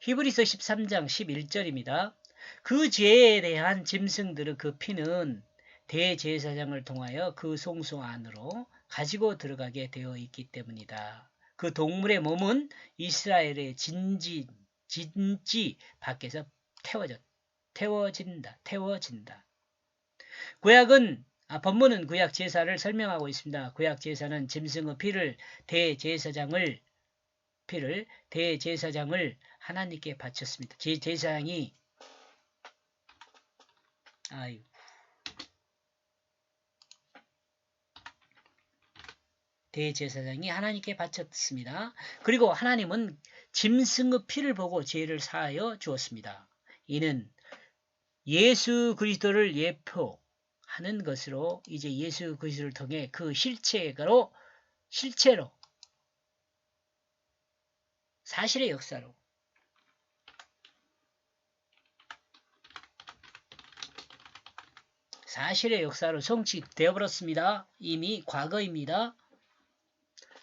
히브리서 13장 11절입니다. 그 죄에 대한 짐승들의 그 피는 대제사장을 통하여 그 송수 안으로 가지고 들어가게 되어 있기 때문이다. 그 동물의 몸은 이스라엘의 진지, 진지 밖에서 태워졌, 태워진다. 태워진다. 구약은 아, 본문은 구약 제사를 설명하고 있습니다. 구약 제사는 짐승의 피를 대제사장을 피를 대제사장을 하나님께 바쳤습니다. 제 제사장이 아유 대제사장이 하나님께 바쳤습니다. 그리고 하나님은 짐승의 피를 보고 죄를 사하여 주었습니다. 이는 예수 그리스도를 예표하는 것으로 이제 예수 그리스도를 통해 그 실체로 실체로 사실의 역사로 사실의 역사로 성취되어 버렸습니다. 이미 과거입니다.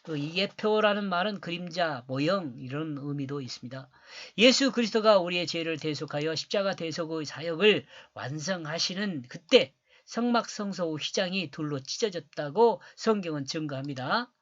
그 예표라는 말은 그림자, 모형 이런 의미도 있습니다. 예수 그리스도가 우리의 죄를 대속하여 십자가 대속의 사역을 완성하시는 그때 성막성소 휘장이 둘로 찢어졌다고 성경은 증거합니다.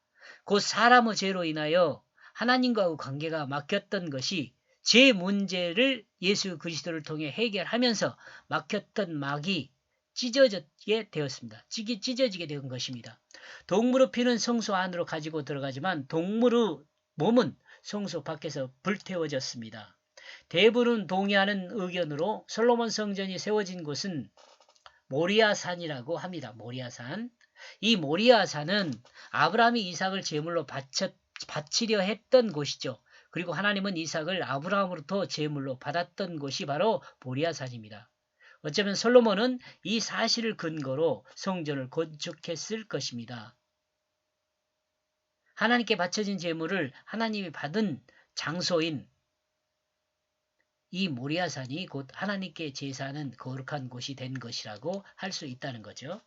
곧 사람의 죄로 인하여 하나님과의 관계가 막혔던 것이 죄 문제를 예수 그리스도를 통해 해결하면서 막혔던 막이 찢어지게 되었습니다. 찢기, 찢어지게 된 것입니다. 동물의 피는 성소 안으로 가지고 들어가지만 동물의 몸은 성소 밖에서 불태워졌습니다. 대부분 동의하는 의견으로 솔로몬 성전이 세워진 곳은 모리아산이라고 합니다. 모리아산. 이 모리아산은 아브라함이 이삭을 제물로 바쳤, 바치려 했던 곳이죠. 그리고 하나님은 이삭을 아브라함으로부터 제물로 받았던 곳이 바로 모리아산입니다. 어쩌면 솔로몬은 이 사실을 근거로 성전을 건축했을 것입니다. 하나님께 바쳐진 제물을 하나님이 받은 장소인 이 모리아산이 곧 하나님께 제사하는 거룩한 곳이 된 것이라고 할 수 있다는 거죠.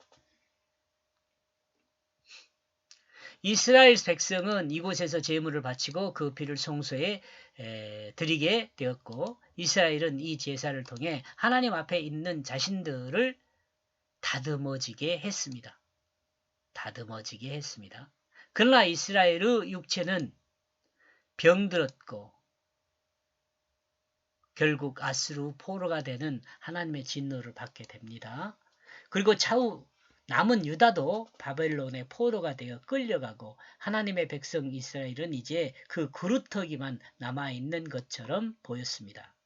이스라엘 백성은 이곳에서 제물을 바치고 그 피를 성소에 드리게 되었고 이스라엘은 이 제사를 통해 하나님 앞에 있는 자신들을 다듬어지게 했습니다. 다듬어지게 했습니다. 그러나 이스라엘의 육체는 병들었고 결국 아스루 포로가 되는 하나님의 진노를 받게 됩니다. 그리고 차후 남은 유다도 바벨론의 포로가 되어 끌려가고 하나님의 백성 이스라엘은 이제 그 그루터기만 남아있는 것처럼 보였습니다.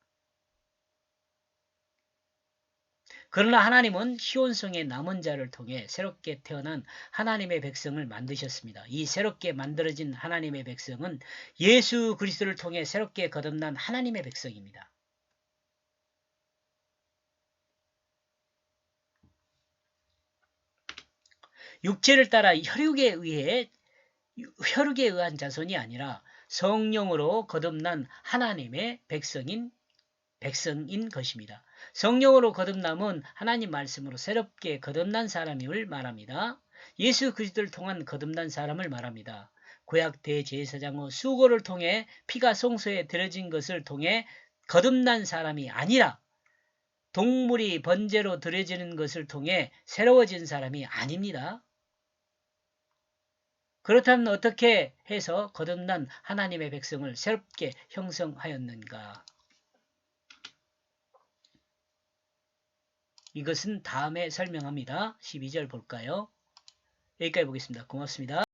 그러나 하나님은 시온성의 남은 자를 통해 새롭게 태어난 하나님의 백성을 만드셨습니다. 이 새롭게 만들어진 하나님의 백성은 예수 그리스도를 통해 새롭게 거듭난 하나님의 백성입니다. 육체를 따라 혈육에 의해 혈육에 의한 자손이 아니라 성령으로 거듭난 하나님의 백성인 백성인 것입니다. 성령으로 거듭남은 하나님 말씀으로 새롭게 거듭난 사람임을 말합니다. 예수 그리스도를 통한 거듭난 사람을 말합니다. 구약 대제사장의 수고를 통해 피가 성소에 들어진 것을 통해 거듭난 사람이 아니라 동물이 번제로 들여지는 것을 통해 새로워진 사람이 아닙니다. 그렇다면 어떻게 해서 거듭난 하나님의 백성을 새롭게 형성하였는가? 이것은 다음에 설명합니다. 12절 볼까요? 여기까지 보겠습니다. 고맙습니다.